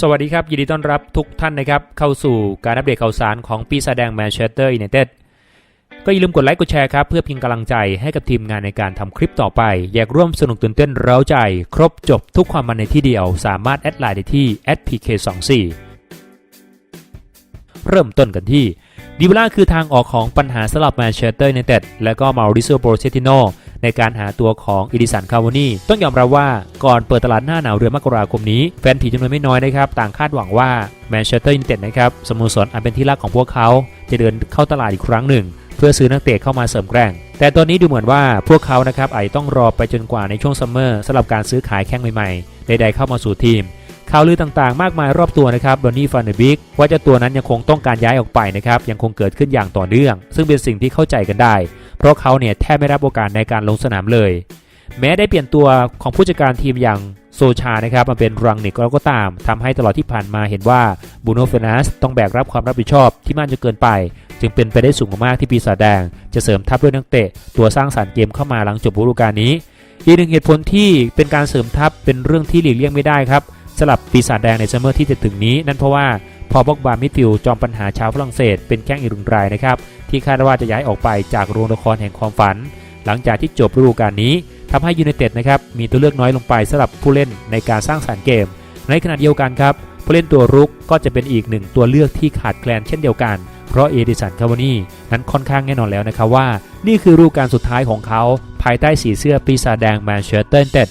สวัสดีครับ ยินดีต้อนรับทุกท่านนะครับ เข้าสู่การอัปเดตข่าวสารของปีศาจแดงแมนเชสเตอร์ยูไนเต็ดก็อย่าลืมกดไลค์กดแชร์ครับ เพื่อเพียงกำลังใจให้กับทีมงานในการทำคลิปต่อไป อยากร่วมสนุกตื่นเต้นเร้าใจ ครบจบทุกความมันในที่เดียว สามารถแอดไลน์ได้ที่ @pk24 เริ่มต้นกันที่ดิบล่าคือทางออกของปัญหาสลับแมนเชสเตอร์ยูไนเต็ดและก็มาริโซโปรเซติโน ในการหาตัวของอิดิสันคาวานี่ต้องยอมรับว่าก่อนเปิดตลาดหน้าหนาวเดือนมกราคมนี้แฟนผีจำนวนไม่น้อยนะครับต่างคาดหวังว่าแมนเชสเตอร์ยูไนเต็ดนะครับสโมสรอันเป็นที่รักของพวกเขา จะเดินเข้าตลาดอีกครั้งหนึ่ง เพื่อซื้อนักเตะเข้ามาเสริมแกร่ง แต่ตอนนี้ดูเหมือนว่าพวกเขานะครับอาจต้องรอไปจนกว่าในช่วงซัมเมอร์สำหรับการซื้อขายแข้งใหม่ๆใดๆเข้ามาสู่ทีม ข่าวลือต่างๆ มากมายรอบตัวนะครับดอนนี่ฟานเดบิกว่าเจ้าตัวนั้นยังคงต้องการย้ายออกไปนะครับยังคงเกิดขึ้นอย่างต่อเนื่อง ซึ่งเป็นสิ่งที่เข้าใจกันได้ เพราะเขาเนี่ยแทบไม่รับโอกาสในการลงสนามเลย แม้ได้เปลี่ยนตัวของผู้จัดการทีมอย่างโซชานะครับมาเป็นรังนิกแล้วก็ตามทำให้ตลอดที่ผ่านมาเห็นว่าบูโนเฟนัสต้องแบกรับความรับผิดชอบที่มากจนเกินไป จึงเป็นไปได้สูงมากที่ปีศาจแดง จะเสริมทัพด้วยนักเตะ ตัวสร้างสรรค์เกมเข้ามาหลังจบฤดูกาลนี้อีกหนึ่งเหตุผลที่เป็นการเสริมทัพเป็นเรื่องที่หลีกเลี่ยงไม่ได้ครับ สำหรับปีศาจแดงในซัมเมอร์ที่จะถึงนี้ นั่นเพราะว่าพอบอกบามิฟิลจอมปัญหาชาวฝรั่งเศสเป็นแข้งอีกหนึ่งรายนะครับ ที่คาดว่าจะย้ายออกไปจากโรงละครแห่งความฝัน หลังจากที่จบฤดูกาลนี้ทำให้ยูไนเต็ดนะครับมีตัวเลือกน้อยลงไปสำหรับผู้เล่นในการสร้างสรรค์เกม ในขณะเดียวกันครับผู้เล่นตัวรุกก็จะเป็นอีกหนึ่งตัวเลือกที่ขาดแคลนเช่นเดียวกัน เพราะเอดิสันคาวานี่นั้นค่อนข้างแน่นอนแล้วนะครับว่า นี่คือฤดูกาลสุดท้ายของเขา ภายใต้สีเสื้อปีศาจแดงแมนเชสเตอร์ยูไนเต็ด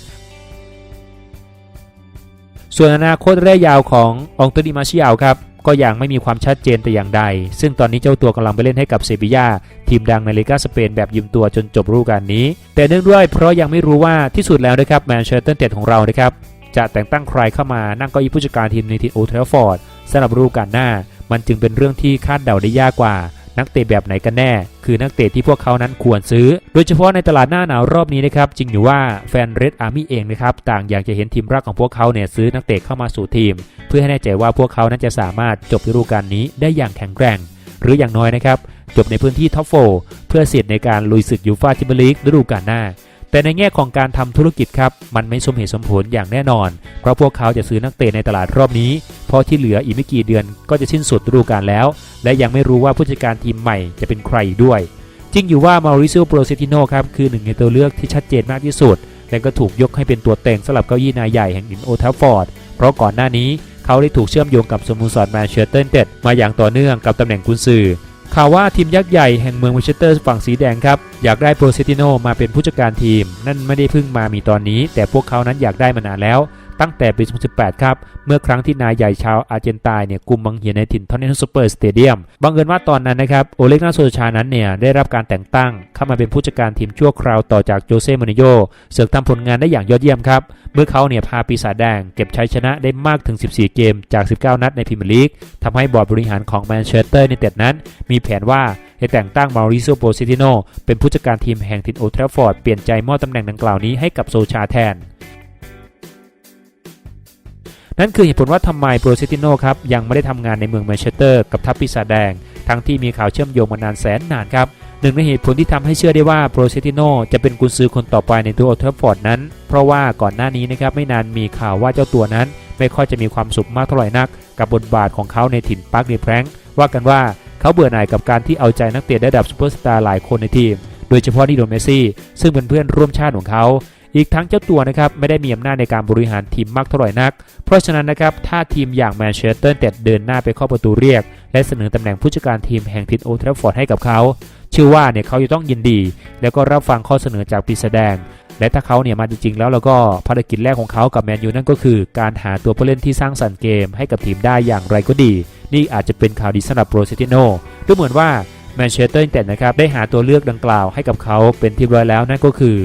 ส่วนอนาคตระยะยาวขององตุดิมาชิยาครับก็ยังไม่มีความชัดเจนแต่อย่างใด ซึ่งตอนนี้เจ้าตัวกำลังไปเล่นให้กับเซบียาทีมดังในลีกาสเปนแบบยืมตัวจนจบฤดูกาลนี้ แต่เนื่องด้วยเพราะยังไม่รู้ว่าที่สุดแล้วนะครับแมนเชสเตอร์ยูไนเต็ดของเรานะครับจะแต่งตั้งใครเข้ามานั่งเก้าอี้ผู้จัดการทีมในทีมโอเทลฟอร์ดสำหรับฤดูกาลหน้า มันจึงเป็นเรื่องที่คาดเดาได้ยากกว่า นักเตะแบบไหนกันแน่ คือนักเตะที่พวกเขานั้นควรซื้อ โดยเฉพาะในตลาดหน้าหนาวรอบนี้นะครับจริงอยู่ว่าแฟนเรดอาร์มี่เองนะครับต่างอยากจะเห็นทีมรักของพวกเขาเนี่ยซื้อนักเตะเข้ามาสู่ทีม เพื่อให้แน่ใจว่าพวกเขานั้นจะสามารถจบฤดูกาลนี้ได้อย่างแข็งแกร่ง หรืออย่างน้อยนะครับจบในพื้นที่ท็อปโฟเพื่อเสียดในการลุยศึกยูฟ่าแชมเปี้ยนลีกฤดูกาลหน้า แต่ในแง่ของการทำธุรกิจครับ มันไม่สมเหตุสมผลอย่างแน่นอน เพราะพวกเขาจะซื้อนักเตะในตลาดรอบนี้ เพราะที่เหลืออีกไม่กี่เดือนก็จะสิ้นสุดฤดูกาลแล้ว และยังไม่รู้ว่าผู้จัดการทีมใหม่จะเป็นใครด้วย จริงอยู่ว่ามาริซิโอโปรเซติโนครับคือหนึ่งในตัวเลือกที่ชัดเจนมากที่สุด และก็ถูกยกให้เป็นตัวเต็งสำหรับเก้าอี้นายใหญ่แห่งอินโอทัฟฟอร์ด เพราะก่อนหน้านี้เขาได้ถูกเชื่อมโยงกับสโมสรแมนเชสเตอร์เต็ดมาอย่างต่อเนื่องกับตำแหน่งกุนซือ ข่าวว่าทีมยักษ์ใหญ่แห่งเมืองแมนเชสเตอร์ฝั่งสีแดงครับ อยากได้โปรเซติโนมาเป็นผู้จัดการทีม นั่นไม่ได้เพิ่งมามีตอนนี้ แต่พวกเขานั้นอยากได้มานานแล้ว ตั้งแต่ปี 2018 ครับ เมื่อครั้งที่นายใหญ่ชาวอาร์เจนตายเนี่ยกุมบังเหียนในถิ่นทอนเนนซูเปอร์สเตเดียม บังเอิญว่าตอนนั้นนะครับ โอเล็กนาโซชานั้นเนี่ยได้รับการแต่งตั้งเข้ามาเป็นผู้จัดการทีมชั่วคราวต่อจากโจเซ่มูรินโญ่เสือกทำผลงานได้อย่างยอดเยี่ยมครับ เมื่อเขาเนี่ยพาปีศาจแดงเก็บชัยชนะได้มากถึง 14 เกมจาก 19 นัดในพรีเมียร์ลีกทำให้บอร์ดบริหารของแมนเชสเตอร์ยูไนเต็ดนั้น มีแผนว่าจะแต่งตั้งมาริโซโปซิติโนเป็นผู้จัดการทีมแห่งทินโอทราฟอร์ดเปลี่ยนใจมอบตำแหน่งดังกล่าวนี้ให้กับโซชาแทน นั่นคือเหตุผลว่าทำไมโปรเซติโนครับยังไม่ได้ทำงานในเมืองแมนเชสเตอร์กับทัพปีศาจแดง ทั้งที่มีข่าวเชื่อมโยงมานานแสนนานครับหนึ่งในเหตุผลที่ทำให้เชื่อได้ว่าโปรเซติโนจะเป็นกุนซือคนต่อไปในตัวโอเทอร์ฟอร์ดนั้น เพราะว่าก่อนหน้านี้นะครับไม่นานมีข่าวว่าเจ้าตัวนั้น ไม่ค่อยจะมีความสุขมากเท่าไหร่นัก กับบทบาทของเขาในถิ่นปาร์คเดแพรงว่ากันว่าเขาเบื่อหน่ายกับการที่เอาใจนักเตะระดับซูเปอร์สตาร์หลายคนในทีม โดยเฉพาะนี่โดเมสซี่ซึ่งเป็นเพื่อนร่วมชาติของเขา อีกทั้งเจ้าตัวนะครับไม่ได้มีอำนาจในการบริหารทีมมากเท่าไหร่นัก เพราะฉะนั้นนะครับถ้าทีมอย่างแมนเชสเตอร์ยูไนเต็ดเดินหน้าไปเข้าประตูเรียก และเสนอตำแหน่งผู้จัดการทีมแห่งทินโอทราฟอร์ดให้กับเขาเชื่อว่าเนี่ยเขาจะต้องยินดี แล้วก็รับฟังข้อเสนอจากปีศาจแดง และถ้าเขาเนี่ยมาจริงๆแล้วแล้วก็ภารกิจแรกของเขากับแมนยูนั่นก็คือ การหาตัวผู้เล่นที่สร้างสรรค์เกมให้กับทีมได้อย่างไรก็ดี นี่อาจจะเป็นข่าวดีสำหรับโปรเซติโนดูเหมือนว่าแมนเชสเตอร์ยูไนเต็ดนะครับได้หาตัวเลือกดังกล่าวให้กับเขาเป็นที่เรียบร้อยแล้วนั่นก็คือ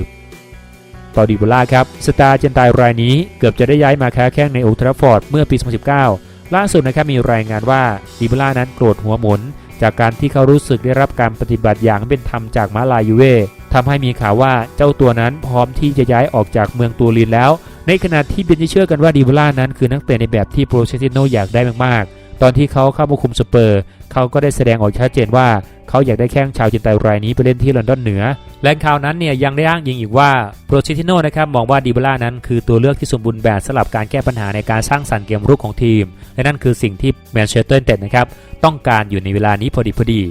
ปอดิบูล่าครับสตาร์เจนตายรายนี้เกือบจะได้ย้ายมาค้าแข้งในโอลด์แทราฟอร์ดเมื่อปี 2019 ล่าสุดนะครับมีรายงานว่าดิบูล่านั้นโกรธหัวหมุน จากการที่เขารู้สึกได้รับการปฏิบัติอย่างเป็นธรรมจากมาลายูเว่ทำให้มีข่าวว่าเจ้าตัวนั้นพร้อมที่จะย้ายออกจากเมืองตูรินแล้ว ในขณะที่เป็นที่เชื่อกันว่าดิบูล่านั้นคือนักเตะในแบบที่โปรเซติโนอยากได้มากๆ ตอนที่เขาเข้ามาคุมสเปอร์ เขาก็ได้แสดงออกชัดเจนว่าเขาอยากได้แข้งชาวจีนไตรายนี้ไปเล่นที่ลอนดอนเหนือ แล่งข่าวนั้นเนี่ยยังได้อ้างยิงอีกว่าโปรเชติโนนะครับมองว่าดิบล่านั้นคือตัวเลือกที่สมบูรณ์แบบสำหรับการแก้ปัญหาในการสร้างสรรค์เกมรุกของทีม และนั่นคือสิ่งที่แมนเชสเตอร์ยูไนเต็ดนะครับต้องการอยู่ในเวลานี้พอดีพอดี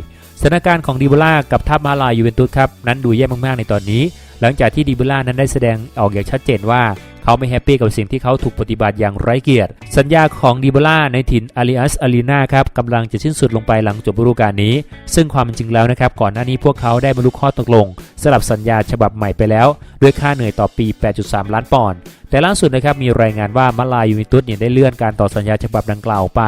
สถานการณ์ของดิบล่ากับทัพมาลายยูเวนตุสครับนั้นดูแย่มากๆในตอนนี้ หลังจากที่ดิบล่านั้นได้แสดงออกอย่างชัดเจนว่า เขาไม่แฮปปี้กับสิ่งที่เขาถูกปฏิบัติอย่างไร้เกียรติ สัญญาของดิบล่าในถิ่นอาริอัสอารีนาครับกำลังจะสิ้นสุดลงไปหลังจบฤดูกาลนี้ ซึ่งความจริงแล้วนะครับ ก่อนหน้านี้พวกเขาได้บรรลุข้อตกลงสลับสัญญาฉบับใหม่ไปแล้ว ด้วยค่าเหนื่อยต่อปี 8.3 ล้านปอนด์แต่ล่าสุดนะครับมีรายงานว่ามาลายูนิตุสเนี่ยได้เลื่อนการต่อสัญญาฉบับดังกล่าวไป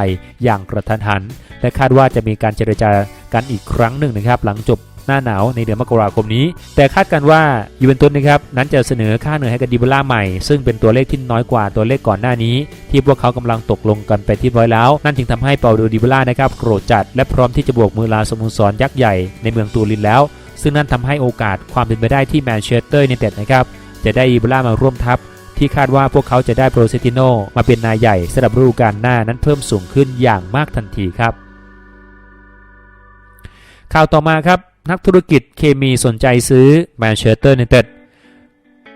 อย่างกระทันหัน และคาดว่าจะมีการเจรจากันอีกครั้งหนึ่งนะครับหลังจบ หน้าหนาวในเดือนมกราคมนี้ แต่คาดกันว่ายูเวนตุสนะครับนั้นจะเสนอค่าเหนื่อยให้กับดิบล่าใหม่ ซึ่งเป็นตัวเลขที่น้อยกว่าตัวเลขก่อนหน้านี้ ที่พวกเขากำลังตกลงกันไปที่ร้อยแล้ว นั่นจึงทำให้เปาโดดิบล่านะครับโกรธจัดและพร้อมที่จะบวกมือลาสโมุสรยักษ์ใหญ่ในเมืองตูรินแล้ว ซึ่งนั่นทำให้โอกาสความเป็นไปได้ที่แมนเชสเตอร์ยูไนเต็ดนะครับจะได้ดิบล่ามาร่วมทัพที่คาดว่าพวกเขาจะได้โปรเซติโนมาเป็นนายใหญ่สำหรับฤดูกาลหน้านั้นเพิ่มสูงขึ้นอย่างมากทันทีครับ ข่าวต่อมาครับ นักธุรกิจเคมีสนใจซื้อแมนเชสเตอร์ยูไนเต็ด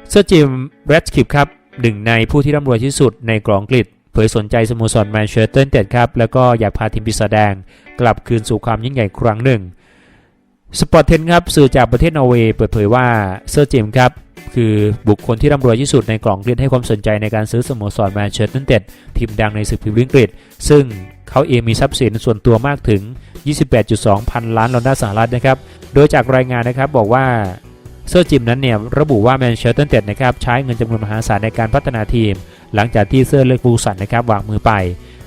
เซอร์จิมแรดคิปครับหนึ่งในผู้ที่ร่ำรวยที่สุดในกรองกฤษเผยสนใจสโมสรแมนเชสเตอร์ยูไนเต็ดครับ แล้วก็อยากพาทีมปีศาจแดง กลับคืนสู่ความยิ่งใหญ่ครั้งหนึ่งสปอร์ตเทนครับสื่อจากประเทศนอร์เวย์เปิดเผยว่าเซอร์จิมครับคือบุคคลที่ร่ำรวยที่สุดในกล่องเรียนให้ความสนใจในการซื้อสโมสรแมนเชสเตอร์ยูไนเต็ดทีมดังในศึกพรีเมียร์ลีกอังกฤษซึ่งเขาเองมีทรัพย์สินส่วนตัวมากถึง 28.2 พันล้านดอลลาร์สหรัฐนะครับ โดยจากรายงานนะครับบอกว่าเซอร์จิมนั้นเนี่ยระบุว่าแมนเชสเตอร์ยูไนเต็ดนะครับใช้เงินจำนวนมหาศาลในการพัฒนาทีม หลังจากที่เซอร์เล็กฟูสันนะครับวางมือไป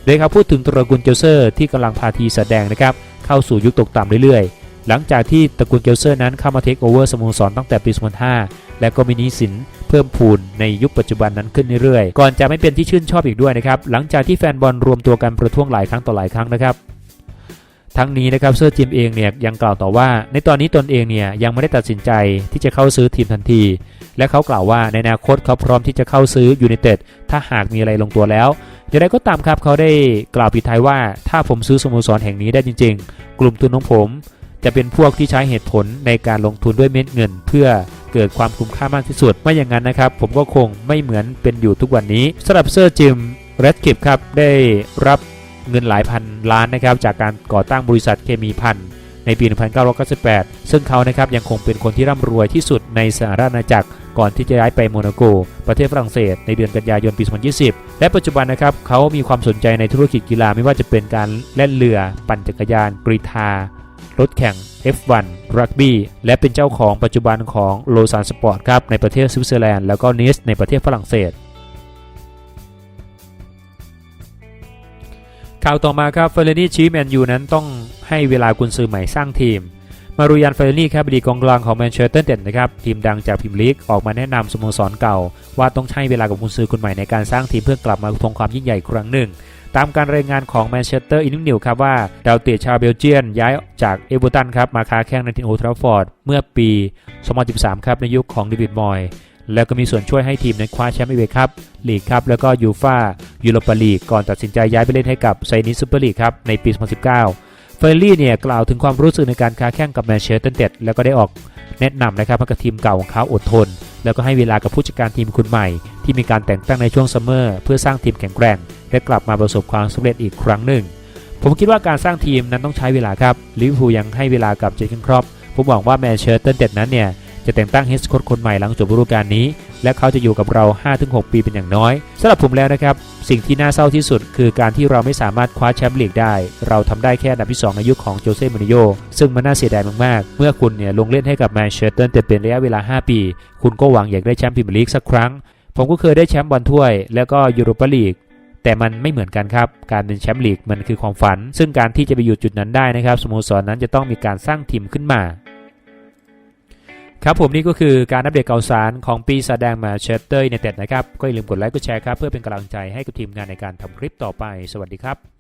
โดยเขาพูดถึงตระกูลเจลเซอร์ที่กำลังพาทีแสดงนะครับเข้าสู่ยุคตกต่ำเรื่อยๆ หลังจากที่ตระกูลเจลเซอร์นั้นเข้ามาเทคโอเวอร์สโมสรตั้งแต่ปี 2005 และก็มีนี้สินเพิ่มพูนในยุคปัจจุบันนั้นขึ้นเรื่อยๆ ก่อนจะไม่เป็นที่ชื่นชอบอีกด้วยนะครับหลังจากที่แฟนบอลรวมตัวกันประท้วงหลายครั้งต่อหลายครั้งนะครับ ทั้งนี้นะครับเซอร์จิมเองเนี่ยยังกล่าวต่อว่า ในตอนนี้ตนเองเนี่ยยังไม่ได้ตัดสินใจที่จะเข้าซื้อทีมทันที และเขากล่าวว่าในอนาคตเขาพร้อมที่จะเข้าซื้อยูไนเต็ดถ้าหากมีอะไรลงตัวแล้วอย่างไรก็ตามครับเขาได้กล่าวปิดท้ายว่า ถ้าผมซื้อสโมสรแห่งนี้ได้จริง ๆ กลุ่มทุนของผม จะเป็นพวกที่ใช้เหตุผลในการลงทุนด้วยเม็ดเงิน เพื่อเกิดความคุ้มค่ามากที่สุดไม่อย่างนั้นนะครับ ผมก็คงไม่เหมือนเป็นอยู่ทุกวันนี้สำหรับเซอร์จิมเรดกิฟครับได้รับ เงินหลายพันล้านนะครับจากการก่อตั้งบริษัทเคมีพันธ์ในปี 1998 ซึ่งเขานะครับยังคงเป็นคนที่ร่ำรวยที่สุดในสหราชอาณาจักรก่อนที่จะย้ายไปโมนาโก ประเทศฝรั่งเศสในเดือนกันยายนปี 2020 และปัจจุบันนะครับเขามีความสนใจในธุรกิจกีฬาไม่ว่าจะเป็นการเล่นเรือ ปั่นจักรยาน กรีธารถแข่ง F1 รักบี้และเป็นเจ้าของปัจจุบันของโลซานสปอร์ตครับในประเทศสวิตเซอร์แลนด์แล้วก็นิสในประเทศฝรั่งเศส ข่าวต่อมาครับเฟอร์เรนี่ชี้แมนยูนั้นต้องให้เวลากุนซือใหม่สร้างทีม มารุยันเฟอร์เรนี่ครับบดีกองกลางของแมนเชสเตอร์ยูไนเต็ดนะครับทีมดังจากพรีเมียร์ลีกออกมาแนะนำสโมสรเก่า ว่าต้องใช้เวลากับกุนซือคนใหม่ในการสร้างทีมเพื่อกลับมาทวงความยิ่งใหญ่ครั้งหนึ่งตามการรายงานของแมนเชสเตอร์อินนิวครับว่าดาวเตะชาวเบลเจียนย้ายจากเอเวอร์ตันครับมาค้าแข่งในทีมโอลทราฟฟอร์ดเมื่อปี 2013 ครับในยุคของเดวิดมอย แล้วก็มีส่วนช่วยให้ทีมนั้นคว้าแชมป์เอเวครับลีกครับแล้วก็ยูฟายูโรปาลีกก่อนตัดสินใจย้ายไปเล่นให้กับไซนิสซูเปอร์ลีกครับในปี 2019 เฟอร์รี่เนี่ยกล่าวถึงความรู้สึกในการค้าแข่งกับแมนเชสเตอร์ยูไนเต็ดแล้วก็ได้ออกแนะนำนะครับให้กับทีมเก่าของเขาอดทน แล้วก็ให้เวลากับผู้จัดการทีมคนใหม่ ที่มีการแต่งตั้งในช่วงซัมเมอร์เพื่อสร้างทีมแข็งแกร่งและกลับมาประสบความสำเร็จอีกครั้งหนึ่ง ผมคิดว่าการสร้างทีมนั้นต้องใช้เวลาครับลิเวอร์พูลยังให้เวลากับเจคินครอปผมหวังว่าแมนเชสเตอร์เต็ดนั้นเนี่ย จะแต่งตั้งเฮดโค้ชคนใหม่หลังจบฤดูกาลนี้ และเขาจะอยู่กับเรา 5-6 ปีเป็นอย่างน้อยสำหรับผมแล้วนะครับ สิ่งที่น่าเศร้าที่สุด คือการที่เราไม่สามารถคว้าแชมป์ลีกได้ เราทำได้แค่อันดับที่ 2 ในยุคของโจเซ่มูรินโญ่ซึ่งมันน่าเสียดายมากๆ เมื่อคุณเนี่ยลงเล่นให้กับแมนเชสเตอร์ยูไนเต็ดเป็นระยะเวลา 5 ปี คุณก็หวังอยากได้แชมป์พรีเมียร์ลีกสักครั้ง ผมก็เคยได้แชมป์บอลถ้วย แล้วก็ยูโรปาลีกแต่มันไม่เหมือนกันครับ การเป็นแชมป์ลีกมันคือความฝัน ซึ่งการที่จะไปอยู่จุดนั้นได้นะครับ สโมสรนั้นจะต้องมีการสร้างทีมขึ้นมา ครับผมนี่ก็คือการอัปเดตข่าวสารของปีศาจแดงมาเชสเตอร์ในเต็ดนะครับ ก็อย่าลืมกดไลค์กดแชร์ครับ เพื่อเป็นกำลังใจให้กับทีมงานในการทำคลิปต่อไป สวัสดีครับ